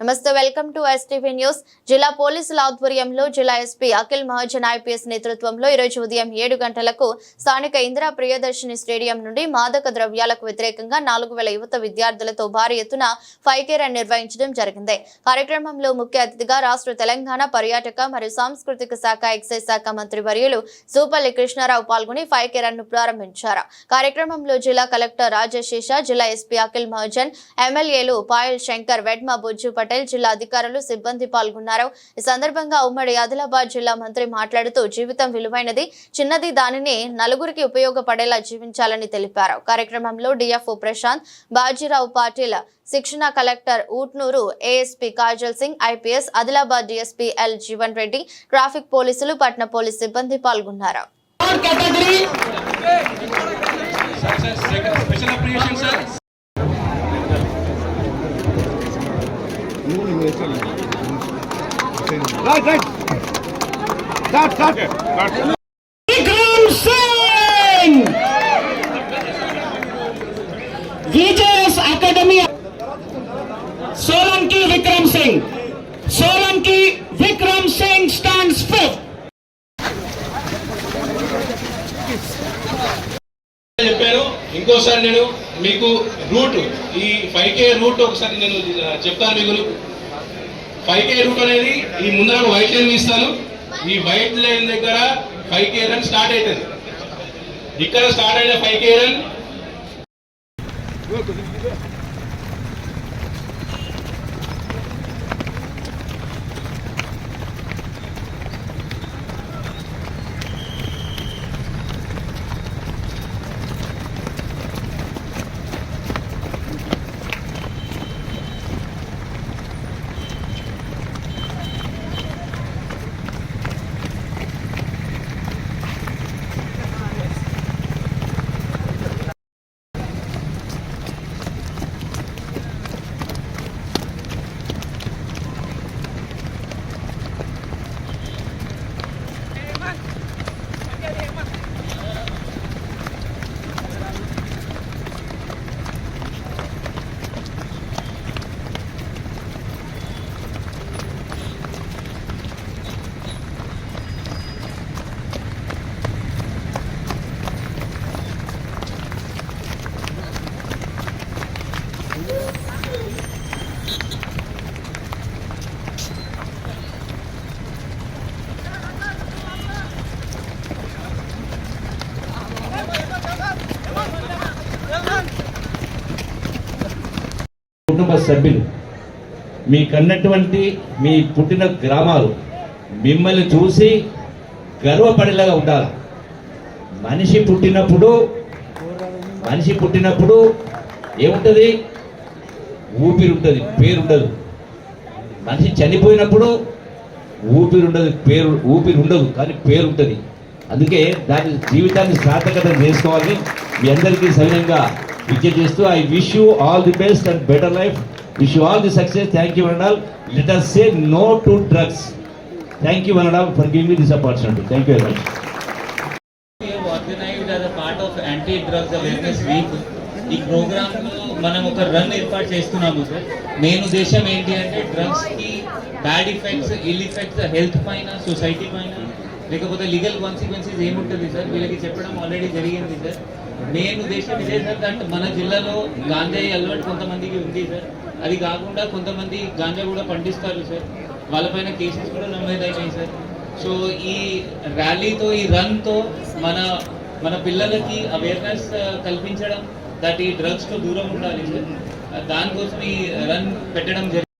నమస్తే welcome to STV news జిల్లా పోలీసుల ఆధ్వర్యంలో జిల్లా ఎస్పీ అఖిల్ మహాజన్ ఐపీఎస్ నేతృత్వంలో ఈరోజు ఉదయం ఏడు గంటలకు స్థానిక ఇందిరా ప్రియదర్శిని స్టేడియం నుండి మాదక ద్రవ్యాలకు వ్యతిరేకంగా నాలుగు వేల యువత విద్యార్థులతో భారీ ఎత్తున ఫైవ్ రన్ నిర్వహించడం జరిగింది. కార్యక్రమంలో ముఖ్య అతిథిగా రాష్ట్ర తెలంగాణ పర్యాటక మరియు సాంస్కృతిక శాఖ ఎక్సైజ్ శాఖ మంత్రి వర్యులు సూపల్లి కృష్ణారావు పాల్గొని ఫైవ్ కే ప్రారంభించారు. కార్యక్రమంలో జిల్లా కలెక్టర్ రాజశేష జిల్లా ఎస్పీ అఖిల్ మహాజన్ ఎమ్మెల్యేలు పాయల్ శంకర్ వెడ్మ బుజ్జు పటేల్ జిల్లా అధికారులు సిబ్బంది పాల్గొన్నారు. ఈ సందర్భంగా ఉమ్మడి ఆదిలాబాద్ జిల్లా మంత్రి మాట్లాడుతూ జీవితం విలువైనది చిన్నది దానిని నలుగురికి ఉపయోగపడేలా జీవించాలని తెలిపారు. కార్యక్రమంలో డిఎఫ్ఓ ప్రశాంత్ బాజీరావు పాటిల్ శిక్షణ collector Utnoor ASP Kajal Singh IPS Adilabad DSP L Jeevan Reddy traffic పోలీసులు పట్న పోలీస్ సిబ్బంది పాల్గొన్నారు. Right right start academy Solanki Vikram Singh Solanki Vikram Singh stands fifth చెప్పాను ఇంకోసారి నేను మీకు రూట్ ఈ ఫైవ్ కే రూట్ ఒకసారి నేను చెప్తాను మీకు ఫైవ్ కే రూట్ అనేది ఈ ముందర వైట్ లైన్ ఇస్తాను ఈ వైట్ లైన్ దగ్గర ఫైవ్ కే రన్ స్టార్ట్ అవుతుంది. ఇక్కడ స్టార్ట్ అయిన ఫైవ్ కే రన్ కుటుంబ సభ్యులు మీకన్నటువంటి మీ పుట్టిన గ్రామాలు మిమ్మల్ని చూసి గర్వపడేలాగా ఉండాలి. మనిషి పుట్టినప్పుడు మనిషి పుట్టినప్పుడు ఏముంటుంది? ఊపిరి ఉంటుంది పేరు ఉండదు మనిషి చనిపోయినప్పుడు ఊపిరి ఉండదు పేరు ఊపిరి ఉండదు కానీ పేరు ఉంటుంది అందుకే దాని జీవితాన్ని సార్థకత చేసుకోవాలని మీ అందరికీ సవినంగా విద్య చేస్తూ I wish you all the best and better life. Wish you all the success. Thank you అనడాల్ let us say no to drugs thank you అనడాల్ for giving me this opportunity thank you very much anti drugs awareness week ఈ program మనం ఒక run ఏర్పాటు చేస్తున్నాము sir main ఉద్దేశం ఏంటి అంటే డ్రగ్స్కి bad effects ill effects health పైన సొసైటీ పైన లేకపోతే లీగల్ కాన్సిక్వెన్సెస్ ఏముంటుంది సార్ వీళ్ళకి చెప్పడం ఆల్రెడీ జరిగింది సార్ నేను ఉద్దేశం ఇదే సార్ మన జిల్లాలో గాంజాయి అలవాటు కొంతమందికి ఉంది సార్. అది కాకుండా కొంతమంది గాంజా కూడా పండిస్తారు సార్. వాళ్ళపైన కేసెస్ కూడా నమోదైనాయి సార్. సో ఈ ర్యాలీతో ఈ రన్తో మన మన పిల్లలకి అవేర్నెస్ కల్పించడం దట్ ఈ డ్రగ్స్తో దూరం ఉండాలి సార్. దానికోసం ఈ రన్ పెట్టడం జరిగింది.